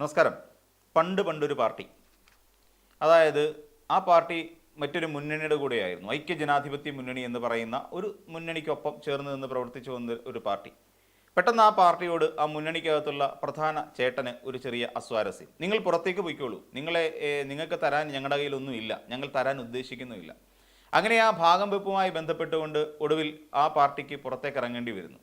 നമസ്കാരം. പണ്ട് പണ്ടൊരു പാർട്ടി. അതായത് ആ പാർട്ടി മറ്റൊരു മുന്നണിയുടെ കൂടെയായിരുന്നു. ഐക്യ ജനാധിപത്യ മുന്നണി എന്ന് പറയുന്ന ഒരു മുന്നണിക്കൊപ്പം ചേർന്ന് നിന്ന് പ്രവർത്തിച്ചു വന്ന ഒരു പാർട്ടി. പെട്ടെന്ന് ആ പാർട്ടിയോട് ആ മുന്നണിക്കകത്തുള്ള പ്രധാന ചേട്ടന് ഒരു ചെറിയ അസ്വാരസ്യം. നിങ്ങൾ പുറത്തേക്ക് പോയിക്കോളൂ. നിങ്ങളെ നിങ്ങൾക്ക് തരാൻ ഞങ്ങളുടെ കയ്യിലൊന്നുമില്ല ഞങ്ങൾ തരാൻ ഉദ്ദേശിക്കുന്നുമില്ല അങ്ങനെ ആ ഭാഗം വെപ്പുമായി ബന്ധപ്പെട്ടുകൊണ്ട് ഒടുവിൽ ആ പാർട്ടിക്ക് പുറത്തേക്ക് ഇറങ്ങേണ്ടി വരുന്നു.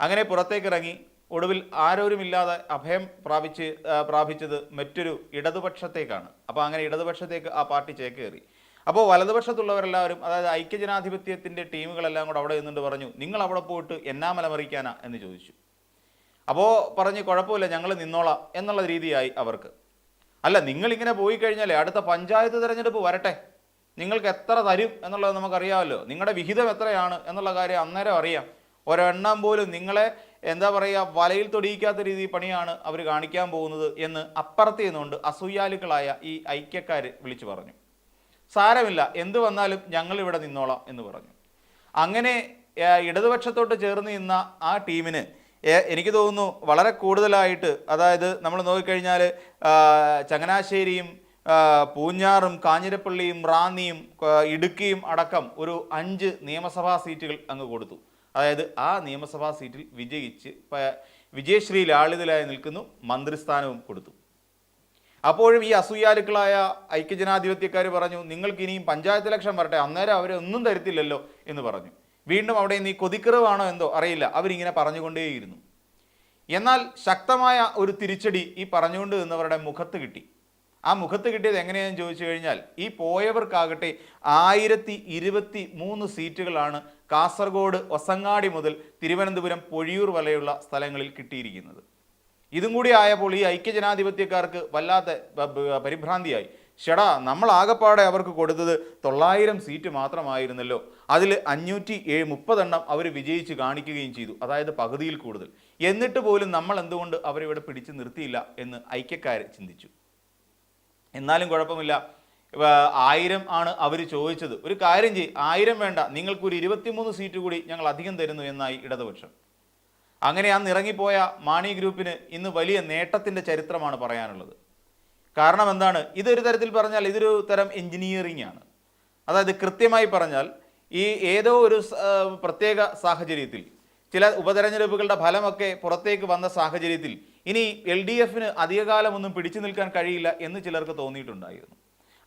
അങ്ങനെ പുറത്തേക്ക് ഇറങ്ങി ഒടുവിൽ ആരോരുമില്ലാതെ അഭയം പ്രാപിച്ച് പ്രാപിച്ചത് മറ്റൊരു ഇടതുപക്ഷത്തേക്കാണ്. അപ്പോൾ അങ്ങനെ ഇടതുപക്ഷത്തേക്ക് ആ പാർട്ടി ചേക്കേറി. അപ്പോൾ വലതുപക്ഷത്തുള്ളവരെല്ലാവരും അതായത് ഐക്യജനാധിപത്യത്തിന്റെ ടീമുകളെല്ലാം കൂടെ അവിടെ നിന്നുകൊണ്ട് പറഞ്ഞു നിങ്ങൾ അവിടെ പോയിട്ട് എന്നാ മലമറിക്കാനാ? എന്ന് ചോദിച്ചു. അപ്പോൾ പറഞ്ഞ് കുഴപ്പമില്ല ഞങ്ങൾ നിന്നോളാം എന്നുള്ള രീതിയായി അവർക്ക്. അല്ല നിങ്ങളിങ്ങനെ പോയി കഴിഞ്ഞാലേ അടുത്ത പഞ്ചായത്ത് തിരഞ്ഞെടുപ്പ് വരട്ടെ. നിങ്ങൾക്ക് എത്ര തരും എന്നുള്ളത് നമുക്കറിയാമല്ലോ. നിങ്ങളുടെ വിഹിതം എത്രയാണ് എന്നുള്ള കാര്യം അന്നേരം അറിയാം. ഒരെണ്ണം പോലും നിങ്ങളെ എന്താ പറയുക വലയിൽ തൊടിയിക്കാത്ത രീതി പണിയാണ് അവർ കാണിക്കാൻ പോകുന്നത് എന്ന് അപ്പുറത്ത് നിന്നുകൊണ്ട് അസൂയാലുക്കളായ ഈ ഐക്യക്കാർ വിളിച്ചു പറഞ്ഞു. സാരമില്ല എന്ത് വന്നാലും ഞങ്ങൾ ഇവിടെ നിന്നോളാം എന്ന് പറഞ്ഞു. അങ്ങനെ ഇടതുപക്ഷത്തോട്ട് ചേർന്ന് നിന്ന ആ ടീമിന് എനിക്ക് തോന്നുന്നു വളരെ കൂടുതലായിട്ട് അതായത് നമ്മൾ നോക്കിക്കഴിഞ്ഞാൽ ചങ്ങനാശ്ശേരിയും പൂഞ്ഞാറും കാഞ്ഞിരപ്പള്ളിയും റാന്നിയും ഇടുക്കിയും അടക്കം ഒരു അഞ്ച് നിയമസഭാ സീറ്റുകൾ അങ്ങ് കൊടുത്തു. അതായത് ആ നിയമസഭാ സീറ്റിൽ വിജയിച്ച് വിജയശ്രീ ലാളിതലായി നിൽക്കുന്നു മന്ത്രിസ്ഥാനവും കൊടുത്തു. അപ്പോഴും ഈ അസൂയാലുക്കളായ ഐക്യജനാധിപത്യക്കാർ പറഞ്ഞു നിങ്ങൾക്ക് ഇനിയും പഞ്ചായത്ത് ഇലക്ഷൻ വരട്ടെ അന്നേരം അവരെ ഒന്നും തരത്തില്ലല്ലോ എന്ന് പറഞ്ഞു. വീണ്ടും അവിടെ നീ കൊതിക്കറിവാണോ എന്തോ അറിയില്ല അവരിങ്ങനെ പറഞ്ഞുകൊണ്ടേയിരുന്നു. എന്നാൽ ശക്തമായ ഒരു തിരിച്ചടി ഈ പറഞ്ഞുകൊണ്ട് നിന്നവരുടെ മുഖത്ത് കിട്ടി. ആ മുഖത്ത് കിട്ടിയത് എങ്ങനെയാണെന്ന് ചോദിച്ചു കഴിഞ്ഞാൽ ഈ പോയവർക്കാകട്ടെ ആയിരത്തി ഇരുപത്തി മൂന്ന് സീറ്റുകളാണ് കാസർഗോഡ് ഒസങ്ങാടി മുതൽ തിരുവനന്തപുരം പൊഴിയൂർ വരെയുള്ള സ്ഥലങ്ങളിൽ കിട്ടിയിരിക്കുന്നത്. ഇതും കൂടി ആയപ്പോൾ ഈ ഐക്യജനാധിപത്യക്കാർക്ക് വല്ലാത്ത പരിഭ്രാന്തിയായി. ഷടാ നമ്മൾ ആകപ്പാടെ അവർക്ക് കൊടുത്തത് തൊള്ളായിരം സീറ്റ് മാത്രമായിരുന്നല്ലോ. അതിൽ അഞ്ഞൂറ്റി ഏഴ് മുപ്പതെണ്ണം അവർ വിജയിച്ച് കാണിക്കുകയും ചെയ്തു അതായത് പകുതിയിൽ കൂടുതൽ. എന്നിട്ട് പോലും നമ്മൾ എന്തുകൊണ്ട് അവരിവിടെ പിടിച്ചു നിർത്തിയില്ല എന്ന് ഐക്യക്കാർ ചിന്തിച്ചു. എന്നാലും കുഴപ്പമില്ല. ആയിരം ആണ് അവർ ചോദിച്ചത്. ഒരു കാര്യം ചെയ്യും ആയിരം വേണ്ട. നിങ്ങൾക്കൊരു ഇരുപത്തിമൂന്ന് സീറ്റ് കൂടി ഞങ്ങൾ അധികം തരുന്നു എന്നായി ഇടതുപക്ഷം. അങ്ങനെ അന്ന് ഇറങ്ങിപ്പോയ മാണി ഗ്രൂപ്പിന് ഇന്ന് വലിയ നേട്ടത്തിന്റെ ചരിത്രമാണ് പറയാനുള്ളത്. കാരണം എന്താണ്? ഇതൊരു തരത്തിൽ പറഞ്ഞാൽ ഇതൊരു തരം എൻജിനീയറിംഗ് ആണ്. അതായത് കൃത്യമായി പറഞ്ഞാൽ ഈ ഏതോ ഒരു പ്രത്യേക സാഹചര്യത്തിൽ ചില ഉപതെരഞ്ഞെടുപ്പുകളുടെ ഫലമൊക്കെ പുറത്തേക്ക് വന്ന സാഹചര്യത്തിൽ ഇനി എൽ ഡി എഫിന് അധികകാലമൊന്നും പിടിച്ചു നിൽക്കാൻ കഴിയില്ല എന്ന് ചിലർക്ക് തോന്നിയിട്ടുണ്ടായിരുന്നു.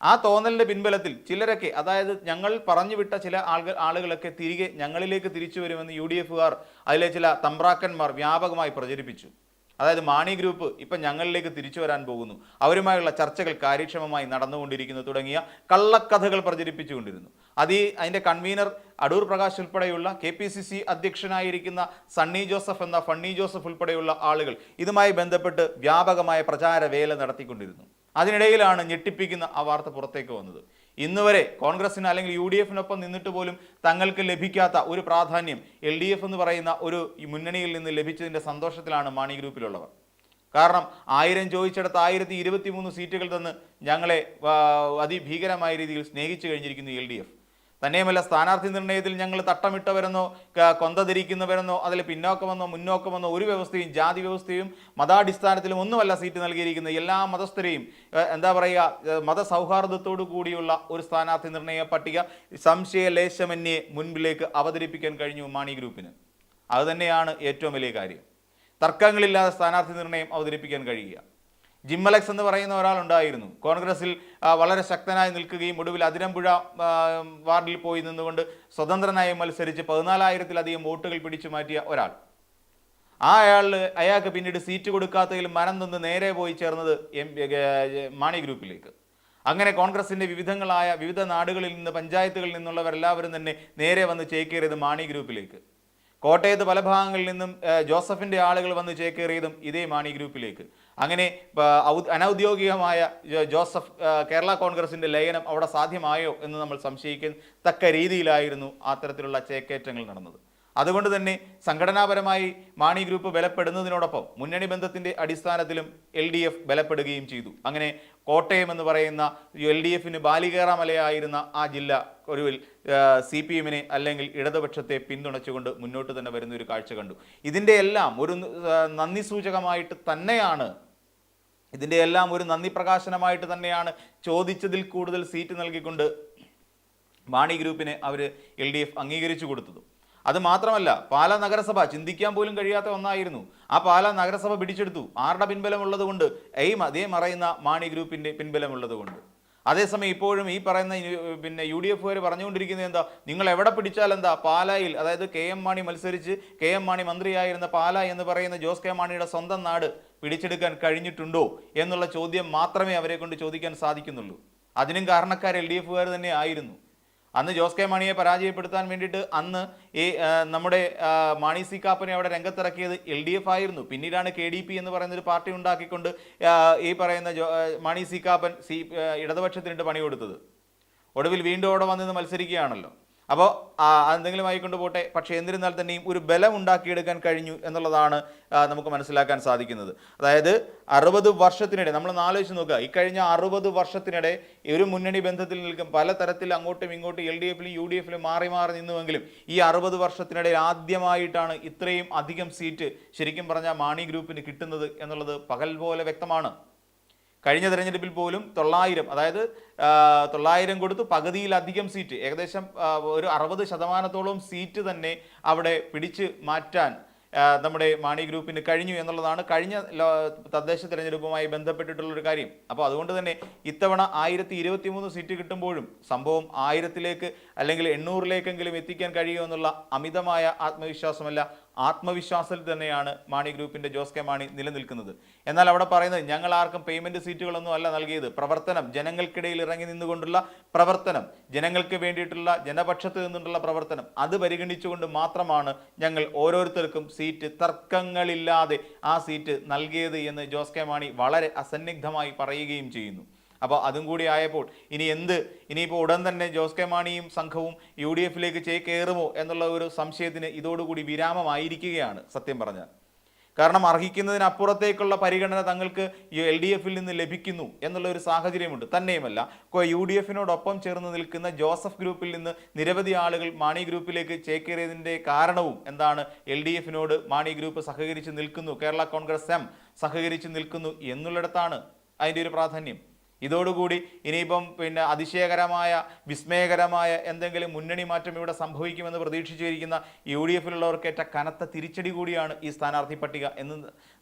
ആ തോന്നലിന്റെ പിൻബലത്തിൽ ചിലരൊക്കെ അതായത് ഞങ്ങൾ പറഞ്ഞു വിട്ട ചില ആളുകൾ ആളുകളൊക്കെ തിരികെ ഞങ്ങളിലേക്ക് തിരിച്ചു വരുമെന്ന് യു ഡി എഫുകാർ അതിലെ ചില തമ്പ്രാക്കന്മാർ വ്യാപകമായി പ്രചരിപ്പിച്ചു. അതായത് മാണി ഗ്രൂപ്പ് ഇപ്പം ഞങ്ങളിലേക്ക് തിരിച്ചു വരാൻ പോകുന്നു. അവരുമായുള്ള ചർച്ചകൾ കാര്യക്ഷമമായി നടന്നുകൊണ്ടിരിക്കുന്നു തുടങ്ങിയ കള്ളക്കഥകൾ പ്രചരിപ്പിച്ചുകൊണ്ടിരുന്നു. അത് ഈ അതിന്റെ കൺവീനർ അടൂർ പ്രകാശ് ഉൾപ്പെടെയുള്ള കെ പി സി സി അധ്യക്ഷനായിരിക്കുന്ന സണ്ണി ജോസഫ് എന്ന ഫണ്ണി ജോസഫ് ഉൾപ്പെടെയുള്ള ആളുകൾ ഇതുമായി ബന്ധപ്പെട്ട് വ്യാപകമായ പ്രചാര വേല നടത്തിക്കൊണ്ടിരുന്നു. അതിനിടയിലാണ് ഞെട്ടിപ്പിക്കുന്ന ആ വാർത്ത പുറത്തേക്ക് വന്നത്. ഇന്ന് വരെ കോൺഗ്രസിന് അല്ലെങ്കിൽ യു ഡി എഫിനൊപ്പം നിന്നിട്ട് പോലും തങ്ങൾക്ക് ലഭിക്കാത്ത ഒരു പ്രാധാന്യം എൽ ഡി എഫ് എന്ന് പറയുന്ന ഒരു മുന്നണിയിൽ നിന്ന് ലഭിച്ചതിന്റെ സന്തോഷത്തിലാണ് മാണി ഗ്രൂപ്പിലുള്ളവർ. കാരണം ആയിരം ചോദിച്ചെടുത്ത് ആയിരത്തി ഇരുപത്തി മൂന്ന് സീറ്റുകൾ തന്ന് ഞങ്ങളെ അതിഭീകരമായ രീതിയിൽ സ്നേഹിച്ചു കഴിഞ്ഞിരിക്കുന്നു എൽ ഡി എഫ് തന്നെയുമല്ല സ്ഥാനാർത്ഥി നിർണയത്തിൽ ഞങ്ങൾ തട്ടമിട്ടവരെന്നോ കൊന്തതിരിക്കുന്നവരെന്നോ അതിൽ പിന്നോക്കമെന്നോ മുന്നോക്കമെന്നോ ഒരു വ്യവസ്ഥയും ജാതി വ്യവസ്ഥയും മതാടിസ്ഥാനത്തിലും ഒന്നുമല്ല സീറ്റ് നൽകിയിരിക്കുന്നത്. എല്ലാ മതസ്ഥരെയും എന്താ പറയുക മതസൗഹാർദ്ദത്തോടു കൂടിയുള്ള ഒരു സ്ഥാനാർത്ഥി നിർണയ പട്ടിക സംശയ ലേശമന്യെ മുൻപിലേക്ക് അവതരിപ്പിക്കാൻ കഴിഞ്ഞു മാണി ഗ്രൂപ്പിന്. അതുതന്നെയാണ് ഏറ്റവും വലിയ കാര്യം. തർക്കങ്ങളില്ലാതെ സ്ഥാനാർത്ഥി നിർണയം അവതരിപ്പിക്കാൻ കഴിയുക. ജിമ്മലക്സ് എന്ന് പറയുന്ന ഒരാളുണ്ടായിരുന്നു. കോൺഗ്രസിൽ വളരെ ശക്തനായി നിൽക്കുകയും ഒടുവിൽ അതിരമ്പുഴ വാർഡിൽ പോയി നിന്നുകൊണ്ട് സ്വതന്ത്രനായി മത്സരിച്ച് പതിനാലായിരത്തിലധികം വോട്ടുകൾ പിടിച്ചു മാറ്റിയ ഒരാൾ. ആ അയാൾ അയാൾക്ക് പിന്നീട് സീറ്റ് കൊടുക്കാത്തതിൽ മനം നിന്ന് നേരെ പോയി ചേർന്നത് എം മാണി ഗ്രൂപ്പിലേക്ക്. അങ്ങനെ കോൺഗ്രസിന്റെ വിവിധങ്ങളായ വിവിധ നാടുകളിൽ നിന്ന് പഞ്ചായത്തുകളിൽ നിന്നുള്ളവരെല്ലാവരും തന്നെ നേരെ വന്ന് ചേക്കേറിയത് മാണി ഗ്രൂപ്പിലേക്ക്. കോട്ടയത്ത് പല ഭാഗങ്ങളിൽ നിന്നും ജോസഫിന്റെ ആളുകൾ വന്ന് ചേക്കേറിയതും ഇതേ മാണി ഗ്രൂപ്പിലേക്ക്. അങ്ങനെ അനൗദ്യോഗികമായ ജോസഫ് കേരള കോൺഗ്രസിന്റെ ലയനം അവിടെ സാധ്യമായോ എന്ന് നമ്മൾ സംശയിക്കുന്ന തക്ക രീതിയിലായിരുന്നു അത്തരത്തിലുള്ള ചേക്കേറ്റങ്ങൾ നടന്നത്. അതുകൊണ്ട് തന്നെ സംഘടനാപരമായി മാണി ഗ്രൂപ്പ് ബലപ്പെടുന്നതിനോടൊപ്പം മുന്നണി ബന്ധത്തിന്റെ അടിസ്ഥാനത്തിലും എൽ ബലപ്പെടുകയും ചെയ്തു. അങ്ങനെ കോട്ടയം എന്ന് പറയുന്ന എൽ ഡി എഫിന് ബാലികേറാമലയായിരുന്ന ആ ജില്ല ഒടുവിൽ സി പി എമ്മിനെ അല്ലെങ്കിൽ ഇടതുപക്ഷത്തെ പിന്തുണച്ചുകൊണ്ട് മുന്നോട്ട് തന്നെ വരുന്ന ഒരു കാഴ്ച കണ്ടു. ഇതിന്റെ എല്ലാം ഒരു നന്ദി സൂചകമായിട്ട് തന്നെയാണ്. ഇതിന്റെ എല്ലാം ഒരു നന്ദി പ്രകാശനമായിട്ട് തന്നെയാണ് ചോദിച്ചതിൽ കൂടുതൽ സീറ്റ് നൽകിക്കൊണ്ട് മാണി ഗ്രൂപ്പിനെ അവർ എൽ ഡി എഫ് അംഗീകരിച്ചു കൊടുത്തതും. അത് മാത്രമല്ല പാലാ നഗരസഭ ചിന്തിക്കാൻ പോലും കഴിയാത്ത ഒന്നായിരുന്നു. ആ പാലാ നഗരസഭ പിടിച്ചെടുത്തു. ആരുടെ പിൻബലമുള്ളത് കൊണ്ട് എയിം അതേ മറയുന്ന മാണി ഗ്രൂപ്പിന്റെ പിൻബലമുള്ളത് കൊണ്ട് അതേസമയം ഇപ്പോഴും ഈ പറയുന്ന പിന്നെ യു ഡി എഫുകാർ പറഞ്ഞുകൊണ്ടിരിക്കുന്നത് എന്താ? നിങ്ങൾ എവിടെ പിടിച്ചാൽ എന്താ പാലായിൽ അതായത് കെ എം മാണി മത്സരിച്ച് കെ എം മാണി മന്ത്രിയായിരുന്ന പാല എന്ന് പറയുന്ന ജോസ് കെ മാണിയുടെ സ്വന്തം നാട് പിടിച്ചെടുക്കാൻ കഴിഞ്ഞിട്ടുണ്ടോ എന്നുള്ള ചോദ്യം മാത്രമേ അവരെ കൊണ്ട് ചോദിക്കാൻ സാധിക്കുന്നുള്ളൂ. അതിനും കാരണക്കാർ എൽ ഡി എഫുകാർ തന്നെ ആയിരുന്നു. അന്ന് ജോസ് കെ മാണിയെ പരാജയപ്പെടുത്താൻ വേണ്ടിയിട്ട് അന്ന് ഈ നമ്മുടെ മാണി സി കാപ്പനെ അവിടെ രംഗത്തിറക്കിയത് എൽ ഡി എഫ് ആയിരുന്നു. പിന്നീടാണ് കെ ഡി പി എന്ന് പറയുന്ന ഒരു പാർട്ടി ഉണ്ടാക്കിക്കൊണ്ട് ഈ പറയുന്ന മാണി സി കാപ്പൻ സി ഇടതുപക്ഷത്തിനിട്ട് പണി കൊടുത്തത് ഒടുവിൽ വീണ്ടും അവിടെ വന്നിന്ന് മത്സരിക്കുകയാണല്ലോ. അപ്പോൾ എന്തെങ്കിലും ആയിക്കൊണ്ട് പോട്ടെ പക്ഷേ എന്നിരുന്നാൽ തന്നെയും ഒരു ബലം ഉണ്ടാക്കിയെടുക്കാൻ കഴിഞ്ഞു എന്നുള്ളതാണ് നമുക്ക് മനസ്സിലാക്കാൻ സാധിക്കുന്നത്. അതായത് അറുപത് വർഷത്തിനിടെ നമ്മൾ ആലോചിച്ച് നോക്കുക. ഇക്കഴിഞ്ഞ അറുപത് വർഷത്തിനിടെ ഒരു മുന്നണി ബന്ധത്തിൽ നിൽക്കും പലതരത്തിൽ അങ്ങോട്ടും ഇങ്ങോട്ടും എൽ ഡി എഫിലും യു ഡി എഫിലും മാറി മാറി നിന്നുവെങ്കിലും ഈ അറുപത് വർഷത്തിനിടെ ആദ്യമായിട്ടാണ് ഇത്രയും അധികം സീറ്റ് ശരിക്കും പറഞ്ഞാൽ മാണി ഗ്രൂപ്പിന് കിട്ടുന്നത് എന്നുള്ളത് പകൽ പോലെ വ്യക്തമാണ്. കഴിഞ്ഞ തെരഞ്ഞെടുപ്പിൽ പോലും തൊള്ളായിരം അതായത് തൊള്ളായിരം കൊടുത്ത് പകുതിയിലധികം സീറ്റ് ഏകദേശം ഒരു അറുപത് ശതമാനത്തോളം സീറ്റ് തന്നെ അവിടെ പിടിച്ച് മാറ്റാൻ നമ്മുടെ മാണി ഗ്രൂപ്പിന് കഴിഞ്ഞു എന്നുള്ളതാണ് കഴിഞ്ഞ തദ്ദേശ തിരഞ്ഞെടുപ്പുമായി ബന്ധപ്പെട്ടിട്ടുള്ള ഒരു കാര്യം. അപ്പോൾ അതുകൊണ്ട് തന്നെ ഇത്തവണ ആയിരത്തി ഇരുപത്തി മൂന്ന് സീറ്റ് കിട്ടുമ്പോഴും സംഭവം ആയിരത്തിലേക്ക് അല്ലെങ്കിൽ എണ്ണൂറിലേക്കെങ്കിലും എത്തിക്കാൻ കഴിയുമെന്നുള്ള അമിതമായ ആത്മവിശ്വാസമല്ല ആത്മവിശ്വാസത്തിൽ തന്നെയാണ് മാണി ഗ്രൂപ്പിന്റെ ജോസ് കെ മാണി നിലനിൽക്കുന്നത്. എന്നാൽ അവിടെ പറയുന്നത് ഞങ്ങൾ ആർക്കും പേയ്മെന്റ് സീറ്റുകളൊന്നും അല്ല നൽകിയത്. പ്രവർത്തനം ജനങ്ങൾക്കിടയിൽ ഇറങ്ങി നിന്നുകൊണ്ടുള്ള പ്രവർത്തനം ജനങ്ങൾക്ക് വേണ്ടിയിട്ടുള്ള ജനപക്ഷത്ത് നിന്നുള്ള പ്രവർത്തനം അത് പരിഗണിച്ചുകൊണ്ട് മാത്രമാണ് ഞങ്ങൾ ഓരോരുത്തർക്കും സീറ്റ് തർക്കങ്ങളില്ലാതെ ആ സീറ്റ് നൽകിയത് എന്ന് ജോസ് കെ മാണി വളരെ അസന്നിഗ്ധമായി പറയുകയും ചെയ്യുന്നു. അപ്പോൾ അതും കൂടി ആയപ്പോൾ ഇനി എന്ത്? ഇനിയിപ്പോൾ ഉടൻ തന്നെ ജോസ് കെ മാണിയും സംഘവും യു ഡി എഫിലേക്ക് ചേക്കേറുമോ എന്നുള്ള ഒരു സംശയത്തിന് ഇതോടുകൂടി വിരാമമായിരിക്കുകയാണ് സത്യം പറഞ്ഞാൽ. കാരണം അർഹിക്കുന്നതിനപ്പുറത്തേക്കുള്ള പരിഗണന തങ്ങൾക്ക് എൽ ഡി എഫിൽ നിന്ന് ലഭിക്കുന്നു എന്നുള്ള ഒരു സാഹചര്യമുണ്ട്. തന്നെയുമല്ല യു ഡി എഫിനോടൊപ്പം ചേർന്ന് നിൽക്കുന്ന ജോസഫ് ഗ്രൂപ്പിൽ നിന്ന് നിരവധി ആളുകൾ മാണി ഗ്രൂപ്പിലേക്ക് ചേക്കേറിയതിന്റെ കാരണവും എന്താണ്? എൽ ഡി എഫിനോട് മാണി ഗ്രൂപ്പ് സഹകരിച്ച് നിൽക്കുന്നു. കേരള കോൺഗ്രസ് എം സഹകരിച്ച് നിൽക്കുന്നു എന്നുള്ളിടത്താണ് അതിന്റെ ഒരു പ്രാധാന്യം. ഇതോടുകൂടി ഇനിയിപ്പം പിന്നെ അതിശയകരമായ വിസ്മയകരമായ എന്തെങ്കിലും മുന്നണി മാറ്റം ഇവിടെ സംഭവിക്കുമെന്ന് പ്രതീക്ഷിച്ചിരിക്കുന്ന യു ഡി എഫിലുള്ളവർക്കേറ്റ കനത്ത തിരിച്ചടി കൂടിയാണ് ഈ സ്ഥാനാർത്ഥി പട്ടിക എന്ന്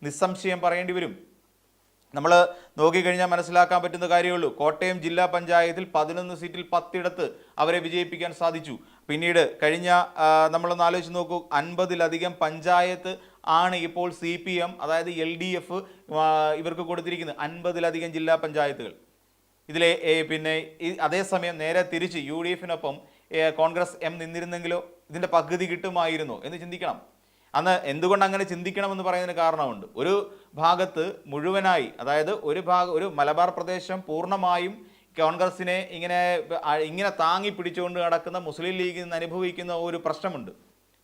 നിസ്സംശയം പറയേണ്ടി വരും. നമ്മൾ നോക്കിക്കഴിഞ്ഞാൽ മനസ്സിലാക്കാൻ പറ്റുന്ന കാര്യമുള്ളൂ. കോട്ടയം ജില്ലാ പഞ്ചായത്തിൽ പതിനൊന്ന് സീറ്റിൽ പത്തിടത്ത് അവരെ വിജയിപ്പിക്കാൻ സാധിച്ചു. പിന്നീട് കഴിഞ്ഞ നമ്മളൊന്ന് ആലോചിച്ച് നോക്കൂ. അൻപതിലധികം പഞ്ചായത്ത് ആണ് ഇപ്പോൾ സി പി എം അതായത് എൽ ഡി എഫ് ഇവർക്ക് കൊടുത്തിരിക്കുന്നത്. അൻപതിലധികം ജില്ലാ പഞ്ചായത്തുകൾ. ഇതിലെ പിന്നെ അതേസമയം നേരെ തിരിച്ച് യു ഡി എഫിനൊപ്പം കോൺഗ്രസ് എം നിന്നിരുന്നെങ്കിലോ ഇതിന്റെ പകുതി കിട്ടുമായിരുന്നു എന്ന് ചിന്തിക്കണം. അന്ന് എന്തുകൊണ്ട് അങ്ങനെ ചിന്തിക്കണമെന്ന് പറയുന്നതിന് കാരണമുണ്ട്. ഒരു ഭാഗത്ത് മുഴുവനായി അതായത് ഒരു ഭാഗ ഒരു മലബാർ പ്രദേശം പൂർണമായും കോൺഗ്രസിനെ ഇങ്ങനെ ഇങ്ങനെ താങ്ങി പിടിച്ചുകൊണ്ട് നടക്കുന്ന മുസ്ലിം ലീഗിൽ നിന്ന് അനുഭവിക്കുന്ന ഒരു പ്രശ്നമുണ്ട്.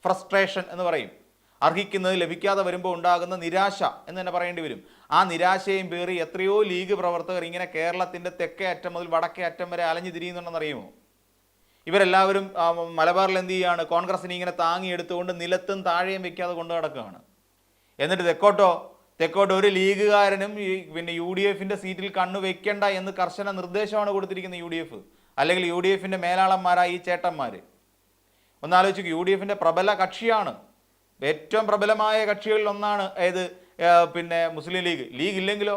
ഫ്രസ്ട്രേഷൻ എന്ന് പറയും. അർഹിക്കുന്നത് ലഭിക്കാതെ വരുമ്പോൾ ഉണ്ടാകുന്ന നിരാശ എന്ന് തന്നെ പറയേണ്ടി വരും. ആ നിരാശയും പേറി എത്രയോ ലീഗ് പ്രവർത്തകർ ഇങ്ങനെ കേരളത്തിന്റെ തെക്കേ അറ്റം മുതൽ വടക്കേ അറ്റം വരെ അലഞ്ഞു തിരിയുന്നുണ്ടെന്നറിയുമോ ഇവരെല്ലാവരും മലബാറിൽ എന്ത് ചെയ്യുകയാണ് കോൺഗ്രസിനെ ഇങ്ങനെ താങ്ങിയെടുത്തുകൊണ്ട് നിലത്തും താഴെയും വെക്കാതെ കൊണ്ടു നടക്കുകയാണ്. എന്നിട്ട് തെക്കോട്ടോ? തെക്കോട്ട് ഒരു ലീഗുകാരനും ഈ പിന്നെ യു ഡി എഫിന്റെ സീറ്റിൽ കണ്ണു വെക്കേണ്ട എന്ന് കർശന നിർദ്ദേശമാണ് കൊടുത്തിരിക്കുന്നത് യു ഡി എഫ് അല്ലെങ്കിൽ യു ഡി എഫിന്റെ മേലാളന്മാരായ ഈ ചേട്ടന്മാർ ഒന്നാലോചിക്കും യു ഡി എഫിന്റെ പ്രബല കക്ഷിയാണ്. ഏറ്റവും പ്രബലമായ കക്ഷികളിൽ ഒന്നാണ് ഏത് പിന്നെ മുസ്ലിം ലീഗ്. ലീഗ് ഇല്ലെങ്കിലോ?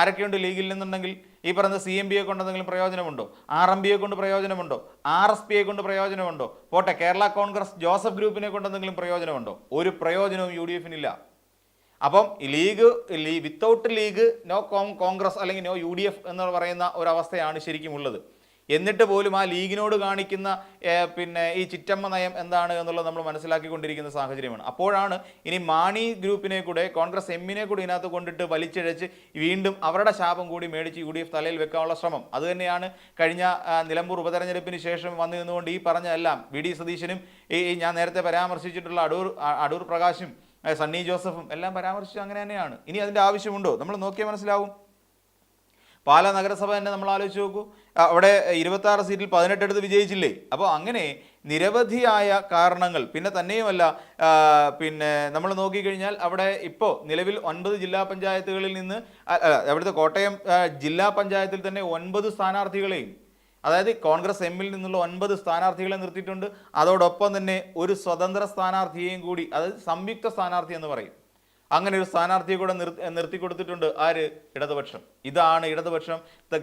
ആരൊക്കെയുണ്ട് ലീഗ് ഇല്ലെന്നുണ്ടെങ്കിൽ ഈ പറഞ്ഞ സി എം ബിയെ കൊണ്ട് എന്തെങ്കിലും പ്രയോജനമുണ്ടോ? ആർ എം ബിയെ കൊണ്ട് പ്രയോജനമുണ്ടോ? ആർ എസ് പിയെ കൊണ്ട് പ്രയോജനമുണ്ടോ? പോട്ടെ കേരള കോൺഗ്രസ് ജോസഫ് ഗ്രൂപ്പിനെ കൊണ്ട് എന്തെങ്കിലും പ്രയോജനമുണ്ടോ? ഒരു പ്രയോജനവും യു ഡി എഫിനില്ല. അപ്പം League without League no con Congress അല്ലെങ്കിൽ നോ യു ഡി എഫ് എന്ന് പറയുന്ന ഒരവസ്ഥയാണ് ശരിക്കും ഉള്ളത്. എന്നിട്ട് പോലും ആ ലീഗിനോട് കാണിക്കുന്ന പിന്നെ ഈ ചിറ്റമ്മ നയം എന്താണ് എന്നുള്ളത് നമ്മൾ മനസ്സിലാക്കിക്കൊണ്ടിരിക്കുന്ന സാഹചര്യമാണ്. അപ്പോഴാണ് ഇനി മാണി ഗ്രൂപ്പിനെ കൂടെ കോൺഗ്രസ് എമ്മിനെ കൂടി ഇതിനകത്ത് കൊണ്ടിട്ട് വലിച്ചിഴച്ച് വീണ്ടും അവരുടെ ശാപം കൂടി മേടിച്ച് യു ഡി എഫ് തലയിൽ വെക്കാനുള്ള ശ്രമം. അതുതന്നെയാണ് കഴിഞ്ഞ നിലമ്പൂർ ഉപതെരഞ്ഞെടുപ്പിന് ശേഷം വന്നു നിന്നുകൊണ്ട് ഈ പറഞ്ഞ എല്ലാം. വി ഡി സതീശനും ഈ ഞാൻ നേരത്തെ പരാമർശിച്ചിട്ടുള്ള അടൂർ അടൂർ പ്രകാശും സണ്ണി ജോസഫും എല്ലാം പരാമർശിച്ചു അങ്ങനെ തന്നെയാണ്. ഇനി അതിന്റെ ആവശ്യമുണ്ടോ? നമ്മൾ നോക്കിയാൽ മനസ്സിലാവും. പാലാ നഗരസഭ തന്നെ നമ്മൾ ആലോചിച്ച് നോക്കൂ. അവിടെ ഇരുപത്തി ആറ് സീറ്റിൽ പതിനെട്ടെടുത്ത് വിജയിച്ചില്ലേ? അപ്പോൾ അങ്ങനെ നിരവധിയായ കാരണങ്ങൾ പിന്നെ തന്നെയുമല്ല പിന്നെ നമ്മൾ നോക്കിക്കഴിഞ്ഞാൽ അവിടെ ഇപ്പോൾ നിലവിൽ ഒൻപത് ജില്ലാ പഞ്ചായത്തുകളിൽ നിന്ന് അവിടുത്തെ കോട്ടയം ജില്ലാ പഞ്ചായത്തിൽ തന്നെ ഒൻപത് സ്ഥാനാർത്ഥികളെയും അതായത് കോൺഗ്രസ് എമ്മിൽ നിന്നുള്ള ഒൻപത് സ്ഥാനാർത്ഥികളെ നിർത്തിയിട്ടുണ്ട്. അതോടൊപ്പം തന്നെ ഒരു സ്വതന്ത്ര സ്ഥാനാർത്ഥിയെയും കൂടി അതായത് സംയുക്ത സ്ഥാനാർത്ഥി എന്ന് പറയും. അങ്ങനെ ഒരു സ്ഥാനാർത്ഥിയെ കൂടെ നിർ നിർത്തി കൊടുത്തിട്ടുണ്ട് ആര്? ഇടതുപക്ഷം. ഇതാണ് ഇടതുപക്ഷം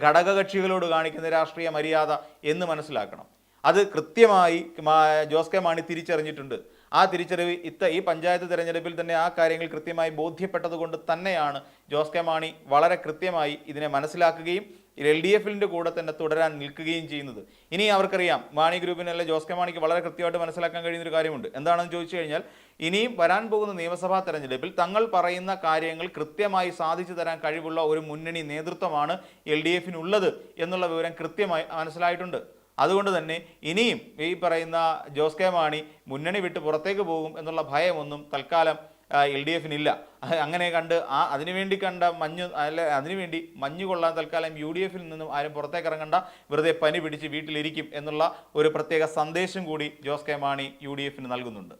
ഘടകകക്ഷികളോട് കാണിക്കുന്ന രാഷ്ട്രീയ മര്യാദ എന്ന് മനസ്സിലാക്കണം. അത് കൃത്യമായി ജോസ് കെ മാണി തിരിച്ചറിഞ്ഞിട്ടുണ്ട്. ആ തിരിച്ചറിവ് ഇത്ത ഈ പഞ്ചായത്ത് തിരഞ്ഞെടുപ്പിൽ തന്നെ ആ കാര്യങ്ങൾ കൃത്യമായി ബോധ്യപ്പെട്ടതുകൊണ്ട് തന്നെയാണ് ജോസ് കെ മാണി വളരെ കൃത്യമായി ഇതിനെ മനസ്സിലാക്കുകയും എൽ ഡി എഫിന്റെ കൂടെ തന്നെ തുടരാൻ നിൽക്കുകയും ചെയ്യുന്നത്. ഇനി അവർക്കറിയാം മാണി ഗ്രൂപ്പിനല്ല ജോസ് കെ മാണിക്ക് വളരെ കൃത്യമായിട്ട് മനസ്സിലാക്കാൻ കഴിയുന്ന ഒരു കാര്യമുണ്ട്. എന്താണെന്ന് ചോദിച്ചു കഴിഞ്ഞാൽ ഇനിയും വരാൻ പോകുന്ന നിയമസഭാ തെരഞ്ഞെടുപ്പിൽ തങ്ങൾ പറയുന്ന കാര്യങ്ങൾ കൃത്യമായി സാധിച്ചു തരാൻ കഴിവുള്ള ഒരു മുന്നണി നേതൃത്വമാണ് എൽ ഡി എഫിനുള്ളത് എന്നുള്ള വിവരം കൃത്യമായി മനസ്സിലായിട്ടുണ്ട്. അതുകൊണ്ട് തന്നെ ഇനിയും ഈ പറയുന്ന ജോസ് കെ മാണി മുന്നണി വിട്ട് പുറത്തേക്ക് പോകും എന്നുള്ള ഭയമൊന്നും തൽക്കാലം എൽ ഡി എഫിനില്ല. അങ്ങനെ കണ്ട് ആ അതിനുവേണ്ടി കണ്ട മഞ്ഞ് അല്ല അതിനുവേണ്ടി മഞ്ഞ് കൊള്ളാൻ തൽക്കാലം യു ഡി എഫിൽ നിന്നും ആരും പുറത്തേക്ക് ഇറങ്ങണ്ട. വെറുതെ പനി പിടിച്ച് വീട്ടിലിരിക്കും എന്നുള്ള ഒരു പ്രത്യേക സന്ദേശം കൂടി Jose K Mani U D എഫിന് നൽകുന്നുണ്ട്.